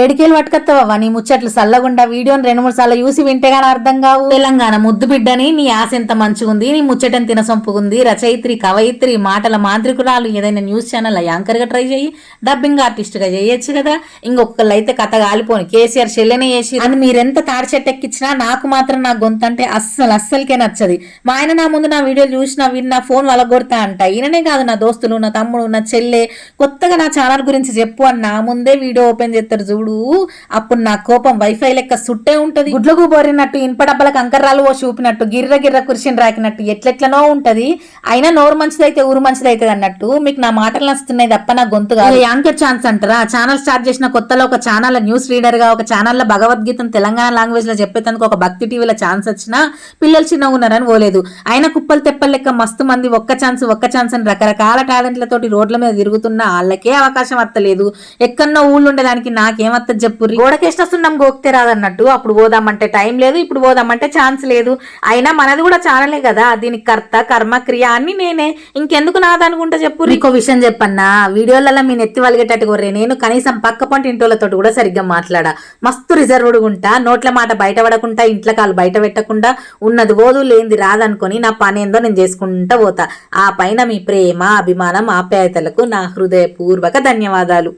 ఏడికేలు పట్టుకొస్తావా నీ ముచ్చట్లు సల్లగుండా వీడియోని రెండు మూడు సార్లు చూసి వింటే గానీ అర్థం కావు. తెలంగాణ ముద్దు బిడ్డని నీ ఆశ ఎంత మంచిగుంది? నీ ముచ్చటని తినసొంపుకుంది రచయిత్రి కవయిత్రి మాటల మాంత్రికురాలు ఏదైనా న్యూస్ ఛానల్ యాంకర్గా ట్రై చేయి. డబ్బింగ్ ఆర్టిస్ట్గా చేయొచ్చు కదా. ఇంకొకళ్ళు అయితే కథ కాలిపోని కేసీఆర్ చెల్లెనే చేసి అని మీరెంత తాడి నాకు మాత్రం నా గొంతు అంటే అస్సలు అస్సలకే నచ్చది. మా ఆయన నా ముందు నా వీడియోలు చూసినా విన్న ఫోన్ వలగొడతా అంట. ఈయననే కాదు నా దోస్తులు నా తమ్ముడు నా చెల్లె. కొత్తగా నా ఛానల్ గురించి చెప్పు అని నా ముందే వీడియో ఓపెన్ చేస్తారు చూడు. అప్పుడు నా కోపం వైఫై లెక్క సుట్టే ఉంటది. గుడ్లకు బోరినట్టు ఇనుప డబ్బలకు అంకర్రాలు ఓ చూపినట్టు గిర్ర గిర్ర కుర్చీని రాకినట్టు ఎట్లెట్లనో ఉంటది. అయినా నోరు మంచిదైతే ఊరు మంచిదైతుంది అన్నట్టు మీకు నా మాటలు నచ్చుతున్నాయి తప్ప నా గొంతు కాదు. యాంకర్ ఛాన్స్ అంటారా? ఛానల్ స్టార్ట్ చేసిన కొత్తలో ఒక ఛానల్ న్యూస్ రీడర్గా ఒక ఛానల్లో భగవద్గీతను తెలంగాణ లాంగ్వేజ్లో చెప్పేందుకు ఒక భక్తి టీవీలో ఛాన్స్ వచ్చినా పిల్లలు చిన్నగా ఉన్నారని పోలేదు. అయినా కుప్పలు తెప్పలు లెక్క మస్తు మంది ఒక్క ఛాన్స్ ఒక్క ఛాన్స్ అని రకరకాల టాలెంట్లతోటి రోడ్ల మీద తిరుగుతున్న వాళ్ళకే అవకాశం వత్తలేదు ఎక్కడో ఊళ్ళు ఉండేదానికి నాకేమత్తది చెప్పు? గోడకేష్టస్తున్నాం గోక్తే రాదన్నట్టు. అప్పుడు పోదామంటే టైం లేదు ఇప్పుడు పోదామంటే ఛాన్స్ లేదు. అయినా మనది కూడా ఛానలే కదా దీనికి కర్త కర్మ క్రియ అన్ని నేనే. ఇంకెందుకు నాదనుకుంటా చెప్పు? ఇంకో విషయం చెప్పన్నా వీడియోలలో మీ నెత్తి వలిగేటట్టు కొర్రే. నేను కనీసం పక్క పంట ఇంటోళ్ళతో కూడా సరిగ్గా మాట్లాడా. మస్తు రిజర్వ్డ్ ఉంటా నోట్ల మాట బయట పడకుండా ఇంట్లో కాలు బయట పెట్టకుండా ఉన్నది ఓదు లేనిది రాదనుకొని నా పని ఏందో నేను చేసుకుంటా పోతా. ఆ పైన మీ ప్రేమ అభిమానం ఆప్యాయతలకు నా హృదయపూర్వక ధన్యవాదాలు.